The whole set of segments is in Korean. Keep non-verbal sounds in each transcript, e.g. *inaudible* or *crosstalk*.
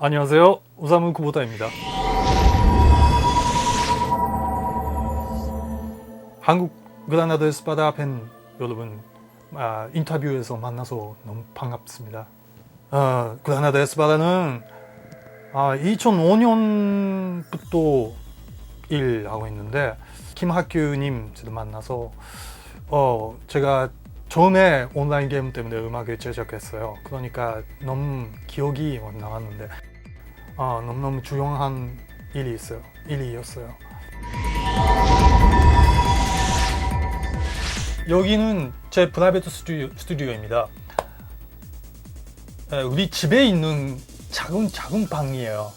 안녕하세요. 오사무 쿠보타입니다. 한국 그라나다 에스파다 팬 여러분 아, 인터뷰에서 만나서 너무 반갑습니다. 아, 그라나다 에스파다는 아, 2005년부터 일하고 있는데 김학규님 저도 만나서 어 제가 처음에 온라인 게임 때문에 음악을 제작했어요. 그러니까 너무 기억이 막 남았는데 아 너무너무 중요한 일이 있어요. 일이었어요. 여기는 제 프라이베트 스튜디오, 스튜디오입니다. 에, 우리 집에 있는 작은 작은 방이에요.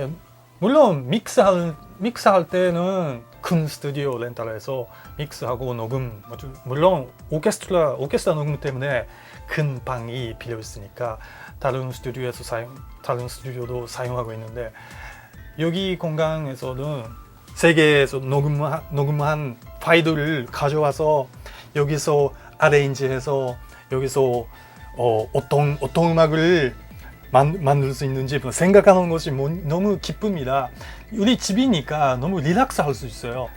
에, 물론 믹스할 믹스할 때는 큰 스튜디오 렌탈해서 믹스하고 녹음 물론 오케스트라 오케스트라 녹음 때문에 큰 방이 필요 있으니까 다른 스튜디오에서 사용 다른 스튜디오도 사용하고 있는데 여기 공간에서는 세계에서 녹음한, 녹음한 파일들을 가져와서 여기서 아레인지해서 여기서 어, 어떤 어떤 음악을 만, 만들 수 있는지 생각하는 것이 뭐- 너무 기쁩니다. 우리 집이니까 너무 릴렉스 할 수 있어요.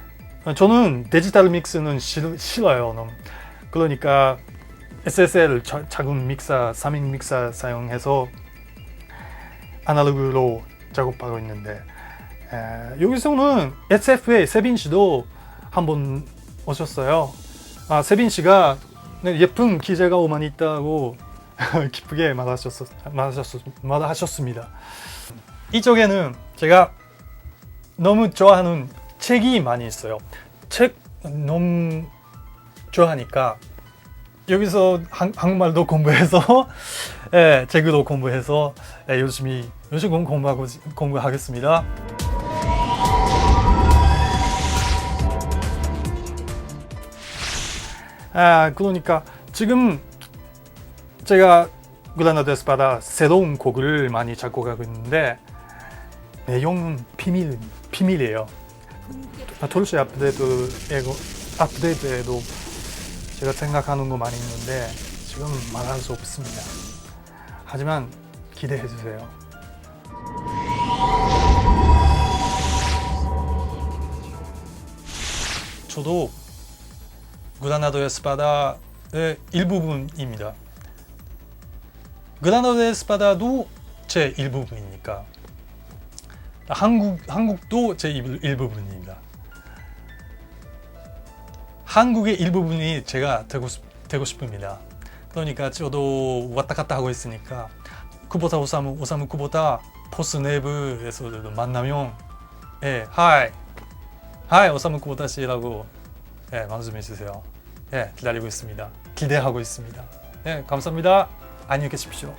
저는 디지털 믹스는 싫, 싫어요. 너무. 그러니까 SSL 자- 작은 믹서, 3인 믹서 사용해서 아날로그로 작업하고 있는데 에, 여기서는 SF의 세빈 씨도 한번 오셨어요. 아, 세빈 씨가 네, 예쁜 기재가 오만 있다고 *laughs* 기쁘게 말하셨, 말하셨, 말하셨습니다. 이쪽에는 제가 너무 좋아하는 책이 많이 있어요. 책 너무 좋아하니까 여기서 한, 한국말도 공부해서 *laughs* 예, 책도 공부해서 예, 열심히 열심히 공부하고 공부하겠습니다. 아 그러니까 지금 제가 그라나다 에스파다 새로운 곡을 많이 작곡하고 있는데 내용은 비밀 비밀이에요. 아, 톨시 업데이트에도 제가 생각하는 거 많이 있는데 지금 말할 수 없습니다. 하지만 기대해 주세요. 저도 그라나도 에스파다의 일부분입니다. 그라나도 에스파다도 제 일부분이니까 한국 한국도 제 일- 일부분입니다. 한국의 일부분이 제가 되고 싶, 되고 싶습니다. 그러니까 저도 왔다 갔다 하고 있으니까 쿠보타 오사무 오사무 쿠보타 포스 내부에서도 만나면 예 하이 하이 오사무 쿠보타 씨라고 예 말씀해 주세요. 예 기다리고 있습니다. 기대하고 있습니다. 예 감사합니다. 안녕히 계십시오.